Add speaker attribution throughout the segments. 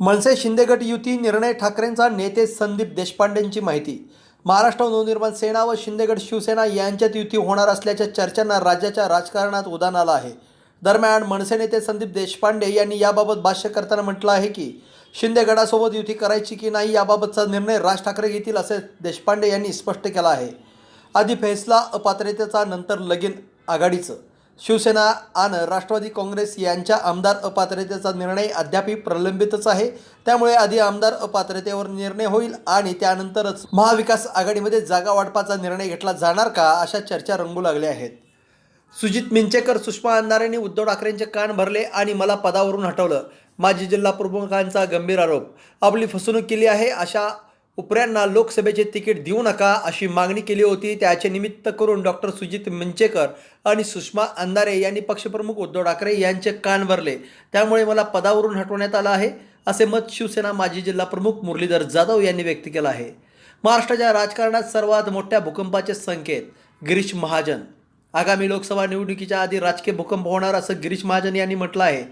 Speaker 1: मनसे शिंदेगट युती निर्णय ठाकरेंचा नेते संदीप देशपांडेंची माहिती. महाराष्ट्र नवनिर्माण सेना व शिंदेगड शिवसेना यांच्यात युती होणार असल्याच्या चर्चांना राज्याच्या राजकारणात उदान आलं आहे. दरम्यान मनसे नेते संदीप देशपांडे यांनी याबाबत भाष्य करताना म्हटलं आहे की शिंदे गटासोबत युती करायची की नाही याबाबतचा निर्णय राज ठाकरे घेतील असे देशपांडे यांनी स्पष्ट केलं आहे. आधी फैसला अपात्रतेचा नंतर लगीन आघाडीचं. शिवसेना आणि राष्ट्रवादी काँग्रेस यांच्या आमदार अपात्रतेचा निर्णय अद्यापही प्रलंबितच आहे. त्यामुळे आधी आमदार अपात्रतेवर निर्णय होईल आणि त्यानंतरच महाविकास आघाडीमध्ये जागा वाटपाचा निर्णय घेतला जाणार का अशा चर्चा रंगू लागल्या आहेत. सुजित मिंचेकर सुषमा अंधारेंनी उद्धव ठाकरेंचे कान भरले आणि मला पदावरून हटवलं. माजी जिल्हा प्रमुखांचा गंभीर आरोप. आपली फसवणूक केली आहे अशा उपऱ्यांना लोकसभेचे तिकीट देऊ नका अशी मागणी केली होती. त्याचे निमित्त करून डॉक्टर सुजित मिंचेकर आणि सुषमा अंधारे यांनी पक्षप्रमुख उद्धव ठाकरे यांचे कान भरले. त्यामुळे मला पदावरून हटवण्यात आलं आहे असे मत शिवसेना माजी जिल्हा प्रमुख मुरलीधर जाधव यांनी व्यक्त केलं आहे. महाराष्ट्राच्या राजकारणात सर्वात मोठ्या भूकंपाचे संकेत गिरीश महाजन. आगामी लोकसभा निवडणुकीच्या आधी राजकीय भूकंप होणार असं गिरीश महाजन यांनी म्हटलं आहे.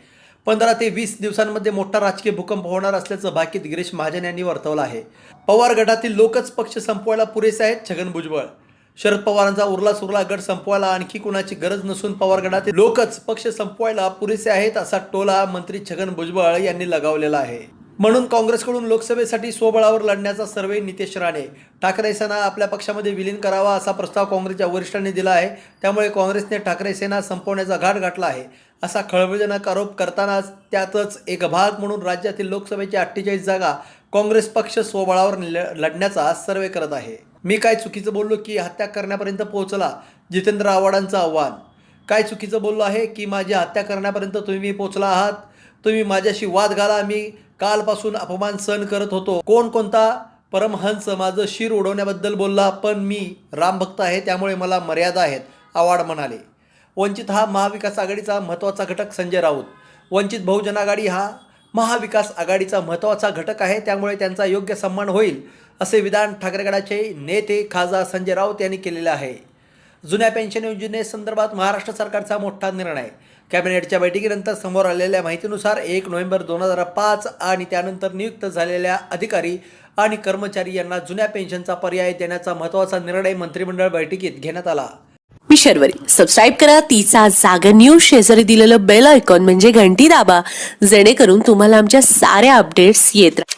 Speaker 1: पंधरा ते वीस दिवसांमध्ये मोठा राजकीय भूकंप होणार असल्याचं भाकीत गिरीश महाजन यांनी वर्तवलं आहे. पवार गटातील लोकच पक्ष संपवायला पुरेसे आहेत छगन भुजबळ. शरद पवारांचा उरला सुरला गट संपवायला आणखी कुणाची गरज नसून पवार गटातील लोकच पक्ष संपवायला पुरेसे आहेत असा टोला मंत्री छगन भुजबळ यांनी लगावलेला आहे. म्हणून काँग्रेसकडून लोकसभेसाठी स्वबळावर लढण्याचा सर्वे नितेश राणे. ठाकरे सेना आपल्या पक्षामध्ये विलीन करावा असा प्रस्ताव काँग्रेसच्या वरिष्ठांनी दिला आहे. त्यामुळे काँग्रेसने ठाकरे सेना संपवण्याचा घाट गाठला आहे. असा खळबळजनक आरोप करतानाच त्यातच एक भाग म्हणून राज्यातील लोकसभेच्या अठ्ठेचाळीस जागा काँग्रेस पक्ष स्वबळावर लढण्याचा सर्वे करत आहे. मी काय चुकीचं बोललो की हत्या करण्यापर्यंत पोहोचला? जितेंद्र आव्हाडांचं आव्हान. काय चुकीचं बोललो आहे की माझी हत्या करण्यापर्यंत तुम्ही पोचला आहात? तुम्ही माझ्याशी वाद घाला मी कालपासून अपमान सहन करत होतो. कोण कोणता? परमहंस माझं शिर उडवण्याबद्दल बोलला पण मी रामभक्त आहे त्यामुळे मला मर्यादा आहेत आवाड म्हणाले. वंचित हा महाविकास आघाडीचा महत्त्वाचा घटक संजय राऊत. वंचित बहुजन आघाडी हा महाविकास आघाडीचा महत्त्वाचा घटक आहे त्यामुळे त्यांचा योग्य सन्मान होईल असे विधान ठाकरेगडाचे नेते खासदार संजय राऊत यांनी केलेले आहे. जुन्या पेन्शन योजनेसंदर्भात महाराष्ट्र सरकारचा मोठा निर्णय. कॅबिनेटच्या बैठकीनंतर समोर आलेल्या माहितीनुसार एक नोव्हेंबर दोन हजार पाच आणि त्यानंतर नियुक्त झालेल्या अधिकारी आणि कर्मचारी यांना जुन्या पेन्शनचा पर्याय देण्याचा महत्त्वाचा निर्णय मंत्रिमंडळ बैठकीत घेण्यात आला.
Speaker 2: मी शर्वरी. सबस्क्राईब करा. तिचा जागर न्यूज शेजारी दिलेलं बेल आयकॉन म्हणजे घंटी दाबा. जेणेकरून तुम्हाला आमच्या साऱ्या अपडेट्स येत राहतात